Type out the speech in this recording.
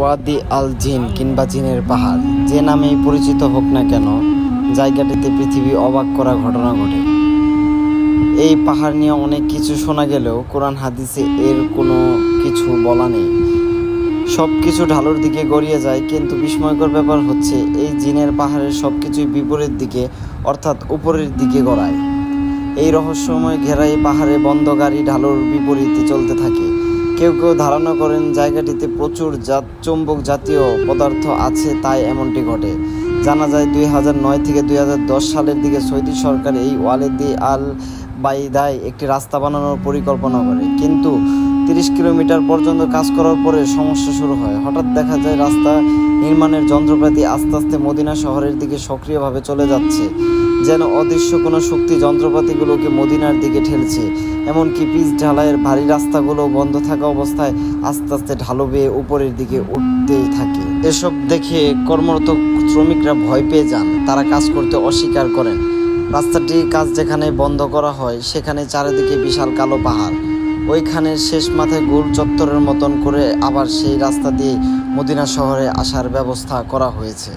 ওয়াদি আল জিন কিংবা জিনের পাহাড়। যে নামেই পরিচিত হোক না কেন, জায়গাটিতে পৃথিবী অবাক করা ঘটনা ঘটে। এই পাহাড় নিয়ে অনেক কিছু শোনা গেলেও কোরআন হাদিসে এর কোনো কিছু বলা নেই। সব কিছু ঢালুর দিকে গড়িয়ে যায়, কিন্তু বিস্ময়কর ব্যাপার হচ্ছে এই জিনের পাহাড়ের সব কিছুই বিপরীত দিকে, অর্থাৎ উপরের দিকে গড়ায়। এই রহস্যময় ঘেরাই পাহাড়ে বন্ধ গাড়ি ঢালুর বিপরীতে চলতে থাকে। কেউ কেউ ধারণা করেন জায়গাটিতে প্রচুর জাত চুম্বক জাতীয় পদার্থ আছে, তাই এমনটি ঘটে। জানা যায় দুই হাজার নয় থেকে দুই হাজার দশ সালের দিকে সৌদি সরকার এই ওয়ালেদি আল বাইদায় একটি রাস্তা বানানোর পরিকল্পনা করে। কিন্তু তিরিশ কিলোমিটার পর্যন্ত কাজ করার পরে সমস্যা শুরু হয়। হঠাৎ দেখা যায় রাস্তা নির্মাণের যন্ত্রপাতি আস্তে আস্তে মদিনা শহরের দিকে সক্রিয়ভাবে চলে যাচ্ছে। যেন অদৃশ্য কোনো শক্তি যন্ত্রপাতিগুলোকে মদিনার দিকে ঠেলছে। এমনকি পিচ ঢালাইয়ের ভারী রাস্তাগুলো বন্ধ থাকা অবস্থায় আস্তে আস্তে ঢালো বেয়ে উপরের দিকে উঠতে থাকে। এসব দেখে কর্মরত শ্রমিকরা ভয় পেয়ে যান। তারা কাজ করতে অস্বীকার করেন। রাস্তাটির কাজ যেখানে বন্ধ করা হয়, সেখানে চারিদিকে বিশাল কালো পাহাড়। ওইখানে শেষ মাথায় গোল চত্বরের মতন করে আবার সেই রাস্তা দিয়ে মদিনা শহরে আসার ব্যবস্থা করা হয়েছে।